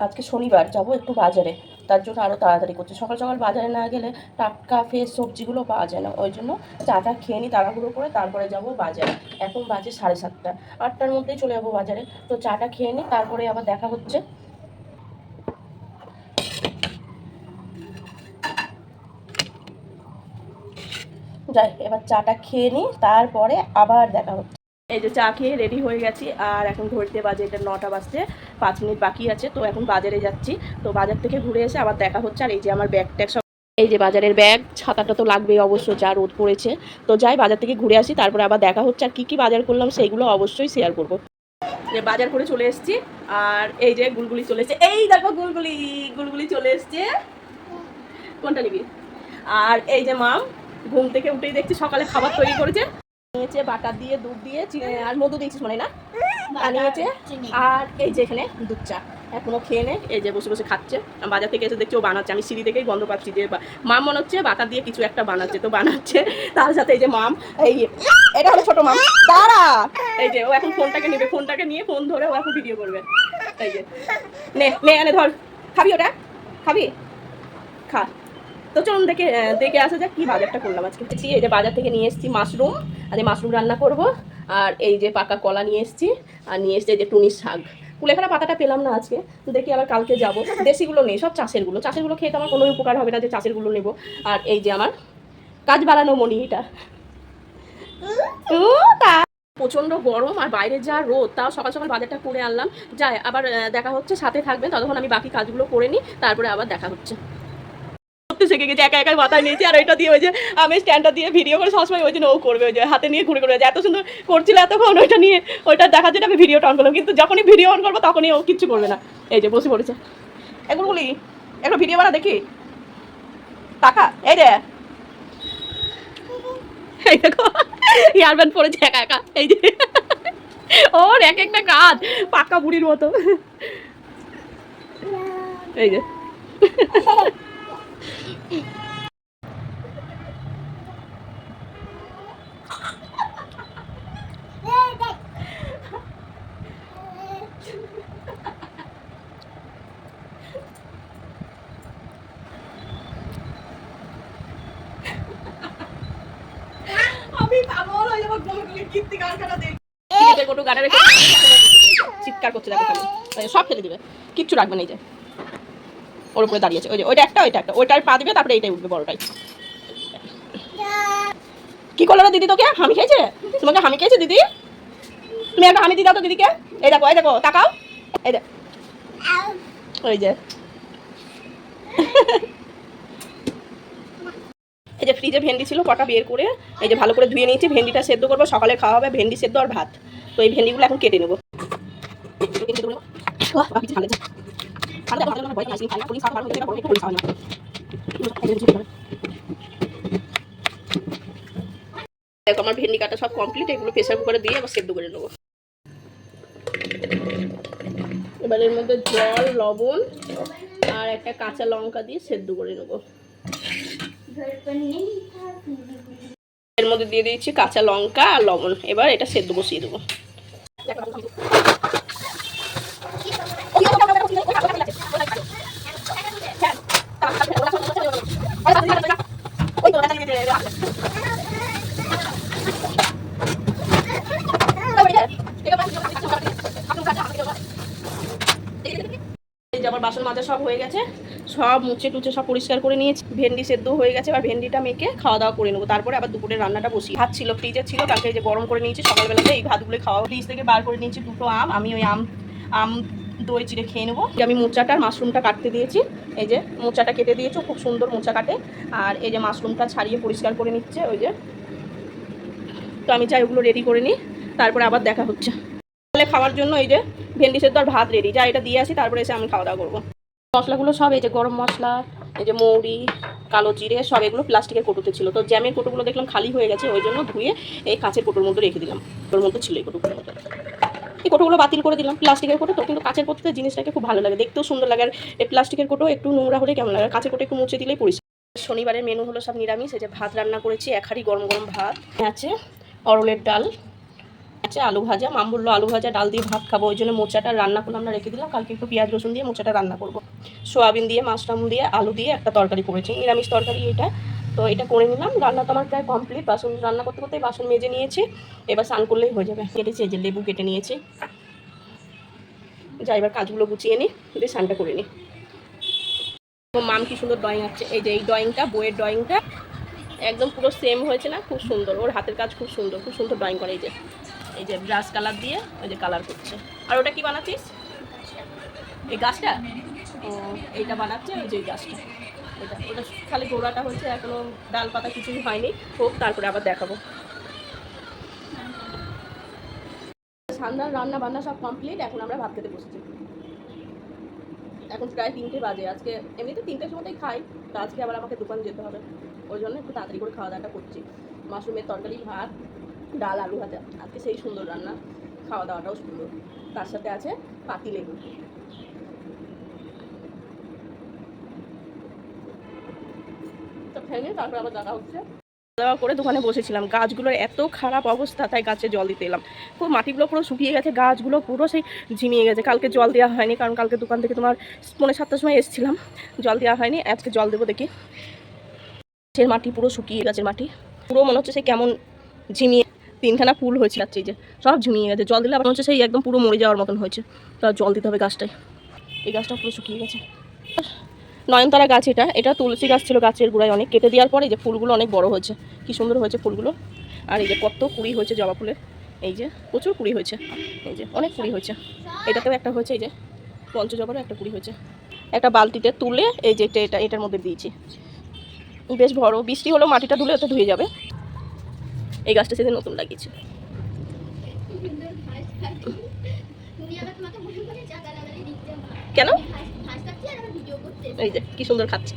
আজকে শনিবার যাব একটু বাজারে, তার জন্য আরও তাড়াতাড়ি করছি। সকাল সকাল বাজারে না গেলে টাটকা, ফ্রেশ সবজিগুলো পাওয়া যায় না, ওই জন্য চাটা খেয়ে নিই তাড়াহুড়ো করে, তারপরে যাব বাজারে। এখন বাজে সাড়ে সাতটা, আটটার মধ্যেই চলে যাব বাজারে। তো চাটা খেয়ে নিই তারপরে আবার দেখা হচ্ছে। যাই, এবার চাটা খেয়ে নিই তারপরে আবার দেখা হচ্ছে। এই যে চা খেয়ে রেডি হয়ে গেছি, আর এখন ঘড়িতে বাজে এটা নটা বাজতে। পাঁচ মিনিট বাকি আছে, তো এখন বাজারে যাচ্ছি। তো বাজার থেকে ঘুরে এসে আবার দেখা হচ্ছে। আর এই যে আমার ব্যাগ ট্যাগ সব এই যে বাজারের ব্যাগ ছাতাটা তো লাগবেই অবশ্য, যা রোদ পড়েছে। তো যাই, বাজার থেকে ঘুরে আসি, তারপরে আবার দেখা হচ্ছে। আর কী কী বাজার করলাম সেইগুলো অবশ্যই শেয়ার করব। যে বাজার করে চলে এসেছি, আর এই যে গুলগুলি চলে এসেছে। এই দেখো গুলগুলি গুলগুলি চলে এসছে। কোনটা নিবি? আর এই যে মাম, ঘুম থেকে উঠেই দেখছি সকালে খাবার তৈরি করেছে। নিয়েছে বাটার দিয়ে, দুধ দিয়ে আর মধু দিয়েছিস মনে না? আর আর এই যে এখানে দুধ চা। এখনও খেয়ে নে, এই যে বসে বসে খাচ্ছে। বাজার থেকে এসে দেখছি ও বানাচ্ছে। আমি সিঁড়ি থেকেই গন্ধ পাচ্ছি যে মাম মনে হচ্ছে বাটার দিয়ে কিছু একটা বানাচ্ছে, তো বানাচ্ছে। তার সাথে এই যে মাম, এই এটা হলো ছোট মাম। দাঁড়া! এই যে ও এখন ফোনটাকে নেবে, ফোনটাকে নিয়ে ফোন ধরে ও এখন ভিডিও করবে। এই যে। নে নে, এনে ধর। খাবি ওটা? খাবি? খা। তো চলুন দেখে দেখে আসা যাক কি বাজারটা করলাম আজকে। এই যে বাজার থেকে নিয়ে এসেছি মাশরুম, আর এই মাশরুম রান্না করব, আর এই যে পাকা কলা নিয়ে এসেছি, আর নিয়ে এসেছি যে টুনির শাক। কুলেখাড়া পাতাটা পেলাম না আজকে দেখি আবার কালকে যাব। দেশিগুলো নেই, সব চাষেরগুলো। চাষেরগুলো খেয়ে তো আমার কোনো উপকার হবে না যে চাষেরগুলো নেব। আর এই যে আমার কাজ বাড়ানো মনি এটা। তা প্রচণ্ড গরম আর বাইরে যা রোদ, তাও সকাল সকাল বাজারটা করে আনলাম। যাই, আবার দেখা হচ্ছে, সাথে থাকবেন, ততক্ষণ আমি বাকি কাজগুলো করে নিই, তারপরে আবার দেখা হচ্ছে। শিখে গেছে, একা একাই মাথায় নিয়েছি, আর ওইটা দিয়ে ওই যে আমি স্ট্যান্ডটা দিয়ে ভিডিও করে সবসময় ওই জন্য ও করবে, ওই যে হাতে নিয়ে ঘুরে ঘুরে এত সুন্দর করছিল এতক্ষণ, ওইটা নিয়ে, ওইটা দেখার জন্য আমি ভিডিওটা অন করলাম, কিন্তু যখনই ভিডিও অন করব তখনই ও কিচ্ছু করবে না। এই যে বসে পড়েছে। এগুলো বলি একটু ভিডিও বানা দেখি। টাকা এই রে এই দেখো ইয়ারব্যান্ড পড়েছে একা একা, এই যে। ওর এক একটা কাজ পাক্কা বুড়ির মতো। এই যে। চিৎকার করছে দেখো সব ফেলে দিবে কিচ্ছু রাখবে না এই যে। ওর উপরে দাঁড়িয়েছে ওই যে, ওইটা একটা ওইটা একটা। ওইটার পা দিবে, তারপরে এইটাই উঠবে বড়টাই। কি করল দিদি তোকে? হামি খেয়েছে? তোমাকে হামি খেয়েছে দিদি? তুমি একটা হামি দিয়ে দাও তো দিদিকে। এই দেখো এই দেখো, তাকাও। এই দেখ ওই যে। এই যে ফ্রিজে ভেন্ডি ছিল, কটা বের করে, এই যে ভালো করে ধুয়ে নিয়েছি, ভেন্ডিটা সেদ্ধ করব, সকালে খাওয়া হবে ভেন্ডি সেদ্ধ আর ভাত। তো এই ভেন্ডিগুলো এখন কেটে নেব। দেখো, আমার ভেন্ডি কাটা সব কমপ্লিট এগুলো প্রেসার কুকারে দিয়ে আবার সেদ্ধ করে নেব। এবার এর মধ্যে জল, লবণ আর একটা কাঁচা লঙ্কা দিয়ে সেদ্ধ করে নেব। এর মধ্যে দিয়ে দিয়েছি কাঁচা লঙ্কা আর লবণ। এবার এটা সেদ্ধ বসিয়ে দেবো। এই যে আমার বাসন মাজা সব হয়ে গেছে, সব মুছে টুচে সব পরিষ্কার করে নিয়েছি। ভেন্ডি সেদ্ধ হয়ে গেছে, এবার ভেন্ডিটা মেখে খাওয়া দাওয়া করে নেব। তারপরে আবার দুপুরে রান্নাটা বসি ভাত ছিল, ফ্রিজে ছিল, কালকে যে গরম করে নিয়েছি, সকালবেলাতে এই ভাতগুলো খাওয়া। ফ্রিজ থেকে বার করে নিয়েছি দুটো আম, আমি ওই আম আম দই চিড়ে খেয়ে নেব। আমি মোচাটা আর মাশরুমটা কাটতে দিয়েছি। এই যে মোচাটা কেটে দিয়েছি, খুব সুন্দর মোচা কাটে। আর এই যে মাশরুমটা ছাড়িয়ে পরিষ্কার করে নিচ্ছে, ওই যে। তো আমি চাই ওগুলো রেডি করে নিই, তারপরে আবার দেখা হচ্ছে। তাহলে খাওয়ার জন্য এই যে ভেন্ডি সেদ্ধ আর ভাত রেডি যা এটা দিয়ে আসি, তারপরে এসে আমি খাওয়া দাওয়া করব। মশলাগুলো সব এই যে গরম মশলা, এই যে মৌরি, কালো জিরে, সব এগুলো প্লাস্টিকের কোটোতে ছিল। তো জ্যামের কোটোগুলো দেখলাম খালি হয়ে গেছে, ওই জন্য ধুয়ে এই কাঁচের কোটোর মধ্যে রেখে দিলাম। ওর মধ্যে ছিল এই কোটোগুলোর মধ্যে। এই কোটোগুলো বাতিল করে দিলাম প্লাস্টিকের কোটো। তো কিন্তু কাঁচের কোটোতে জিনিসটাকে খুব ভালো লাগে, দেখতেও সুন্দর লাগে। আর এই প্লাস্টিকের কোটো একটু নোংরা হলে কেমন লাগে? কাঁচের কোটো একটু মুছে দিলেই পরিষ্কার। শনিবারের মেনু হলো সব নিরামিষ, এই যে ভাত রান্না করেছি, এক হাঁড়ি গরম গরম ভাত। আছে অরলের ডাল। আছে, আলু ভাজা, মাম বলল আলু ভাজা, ডাল দিয়ে ভাত খাব, ওই জন্য মোচাটা রান্না করলাম না রেখে দিলাম, কালকে একটু পেঁয়াজ রসুন দিয়ে মোচাটা রান্না করব। সোয়াবিন দিয়ে মাশরুম দিয়ে, আলু দিয়ে একটা তরকারি করেছি, নিরামিষ তরকারি এটা। তো এটা করে নিলাম, রান্না তো আমার প্রায় কমপ্লিট বাসন রান্না করতে করতে বাসন মেজে নিয়েছি, এবার স্নান করলেই হয়ে যাবে। কেটেছি যে লেবু কেটে নিয়েছি। যাই এবার কাজগুলো গুছিয়ে নিই দিয়ে স্নানটা করে নিই আমার মাম কি সুন্দর ড্রয়িং আছে এই যে এই ড্রয়িংটা বইয়ের ড্রয়িংটা একদম পুরো সেম হয়েছে না? খুব সুন্দর, ওর হাতের কাজ খুব সুন্দর খুব সুন্দর ড্রয়িং করে এই যে। এই যে ব্রাশ কালার দিয়ে ওই যে কালার করছে। আর ওটা কি বানাচ্ছিস? এই গাছটা? ও, এইটা বানাচ্ছে ওই যে গাছটা। এটা ওটা খালি গোড়াটা হচ্ছে এখনও ডাল পাতা কিছুই হয়নি। হোক, তারপরে আবার দেখাবো। সন্ধ্যার রান্না বান্না সব কমপ্লিট এখন আমরা ভাত খেতে বসেছি। এখন প্রায় তিনটে বাজে, আজকে এমনিতে তিনটের সময়তেই খাই, তো আজকে আবার আমাকে দোকান যেতে হবে। ওই জন্য একটু তাড়াতাড়ি করে খাওয়া দাওয়াটা করছি। মাশরুমের তরকারি, ভাত ডাল, আলু ভাজা। আজকে সেই সুন্দর রান্না। খাওয়া দাওয়াটাও সুন্দর। তার সাথে আছে পাতি লেবু। আবার দেখা হচ্ছে। দাওয়া করে দোকানে বসেছিলাম। গাছগুলোর এত খারাপ অবস্থা, তাই গাছে জল দিতে এলাম। পুরো মাটিগুলো পুরো শুকিয়ে গেছে, গাছগুলো পুরো সেই ঝিমিয়ে গেছে। কালকে জল দেওয়া হয়নি, কারণ কালকে দোকান থেকে তোমার পৌনে সাতটার সময় এসেছিলাম। জল দেওয়া হয়নি, আজকে জল দেবো দেখি। গাছের মাটি পুরো শুকিয়ে গাছের মাটি। পুরো মনে হচ্ছে সেই কেমন ঝিমিয়ে তিনখানা ফুল হয়েছে এই যে, সব ঝুমিয়ে গেছে। জল দিলে আবার হচ্ছে সেই একদম পুরো মরে যাওয়ার মতন হয়েছে। তো জল দিতে হবে গাছটায়। এই গাছটা পুরো শুকিয়ে গেছে। নয়নতারা গাছ এটা এটা তুলসী গাছ ছিল গাছের গোড়ায় অনেক। কেটে দেওয়ার পরে এই যে ফুলগুলো অনেক বড় হয়েছে। কি সুন্দর হয়েছে ফুলগুলো। আর এই যে কত কুড়ি হয়েছে জবা ফুলের। এই যে প্রচুর কুড়ি হয়েছে। এই যে অনেক কুড়ি হয়েছে। এটাতেও একটা হয়েছে এই যে পঞ্চজবারও একটা কুড়ি হয়েছে। একটা বালতিতে তুলে এই যে এটা এটা, এটার মধ্যে দিয়েছি। বেশ বড়। বৃষ্টি হলেও মাটিটা ধুলে ওতে ধুয়ে যাবে। এই গাছটা সেদিন নতুন লাগিয়েছে কেন? এই যে কি সুন্দর খাচ্ছে।